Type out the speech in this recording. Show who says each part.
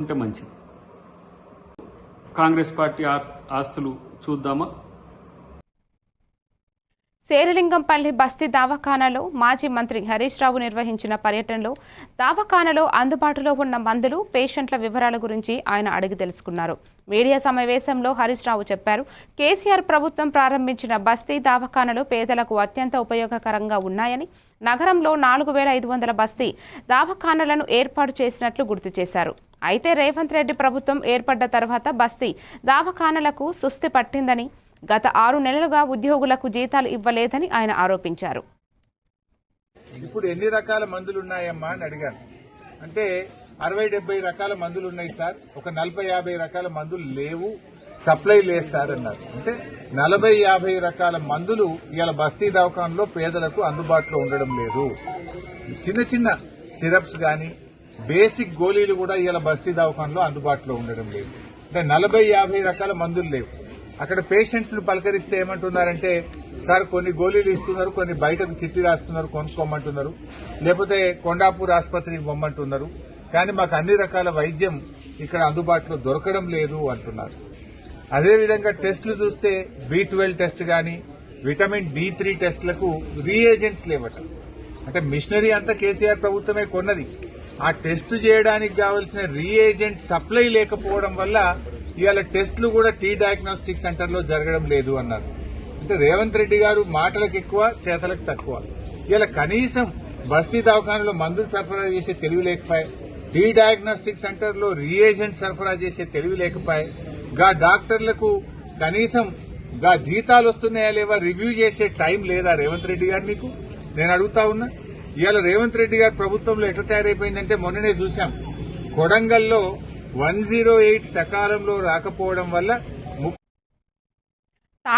Speaker 1: ఉంటే మంచిది. కాంగ్రెస్ పార్టీ ఆస్తులు చూద్దామా?
Speaker 2: శేరిలింగంపల్లి బస్తీ దావఖానాలో మాజీ మంత్రి హరీష్ రావు నిర్వహించిన పర్యటనలో దావఖానాలో అందుబాటులో ఉన్న మందులు పేషెంట్ల వివరాల గురించి ఆయన అడిగి తెలుసుకున్నారు. మీడియా సమావేశంలో హరీష్ రావు చెప్పారు కేసీఆర్ ప్రభుత్వం ప్రారంభించిన బస్తీ దావఖానాలు పేదలకు అత్యంత ఉపయోగకరంగా ఉన్నాయని నగరంలో నాలుగు వేల ఐదు వందల బస్తీ దావఖానాలను ఏర్పాటు చేసినట్లు గుర్తు చేశారు. అయితే రేవంత్ రెడ్డి ప్రభుత్వం ఏర్పడ్డ తర్వాత బస్తీ దావఖానలకు సుస్థి పట్టిందని గత ఆరు నెలలుగా ఉద్యోగులకు జీతాలు ఇవ్వలేదని ఆయన ఆరోపించారు.
Speaker 3: ఇప్పుడు ఎన్ని రకాల మందులు ఉన్నాయమ్మా అని అడిగాను. అంటే అరవై డెబ్బై రకాల మందులు ఉన్నాయి సార్. ఒక నలభై యాభై రకాల మందులు లేవు. సప్లై లేదు సార్ అన్నారు. అంటే నలభై యాభై రకాల మందులు ఇవాళ బస్తీ దవాఖానలో పేదలకు అందుబాటులో ఉండడం లేదు. చిన్న చిన్న సిరప్స్ కానీ బేసిక్ గోళీలు కూడా ఇలా బస్తీ దవాఖానలో అందుబాటులో ఉండడం లేదు. అంటే నలభై యాభై రకాల మందులు లేవు. అక్కడ పేషెంట్స్ను పలకరిస్తే ఏమంటున్నారంటే సార్ కొన్ని గోళీలు ఇస్తున్నారు కొన్ని బయటకు చిట్టి రాస్తున్నారు కొనుక్కోమంటున్నారు. లేకపోతే కొండాపూర్ ఆసుపత్రికి పొమ్మంటున్నారు కానీ మాకు అన్ని రకాల వైద్యం ఇక్కడ అందుబాటులో దొరకడం లేదు అంటున్నారు. అదేవిధంగా టెస్టులు చూస్తే బి ట్వెల్వ్ టెస్ట్ గాని విటమిన్ డి త్రీ టెస్టులకు రీఏజెంట్స్ లేవట. అంటే మిషనరీ అంతా కేసీఆర్ ప్రభుత్వమే కొన్నది. ఆ టెస్ట్ చేయడానికి కావలసిన రీఏజెంట్ సప్లై లేకపోవడం వల్ల ఇవాళ టెస్టులు కూడా టీ డయాగ్నోస్టిక్ సెంటర్లో జరగడం లేదు అన్నారు. అంటే రేవంత్ రెడ్డి గారు మాటలకు ఎక్కువ చేతలకు తక్కువ. ఇలా కనీసం బస్తీ దవాఖానలో మందులు సరఫరా చేసే తెలివి లేకపోయి టీ డయాగ్నోస్టిక్ సెంటర్లో రీఏజెంట్ సరఫరా చేసే తెలివి లేకపోయి గా డాక్టర్లకు కనీసం గా జీతాలు వస్తున్నాయా లేవా రివ్యూ చేసే టైం లేదా రేవంత్ రెడ్డి గారు మీకు నేను అడుగుతా ఉన్నా. ఇవాళ రేవంత్ రెడ్డి గారు ప్రభుత్వంలో ఎట్లా తయారైపోయిందంటే మొన్ననే చూశాం. కొడంగల్లో వన్ జీరో ఎయిట్ సకాలంలో రాకపోవడం వల్ల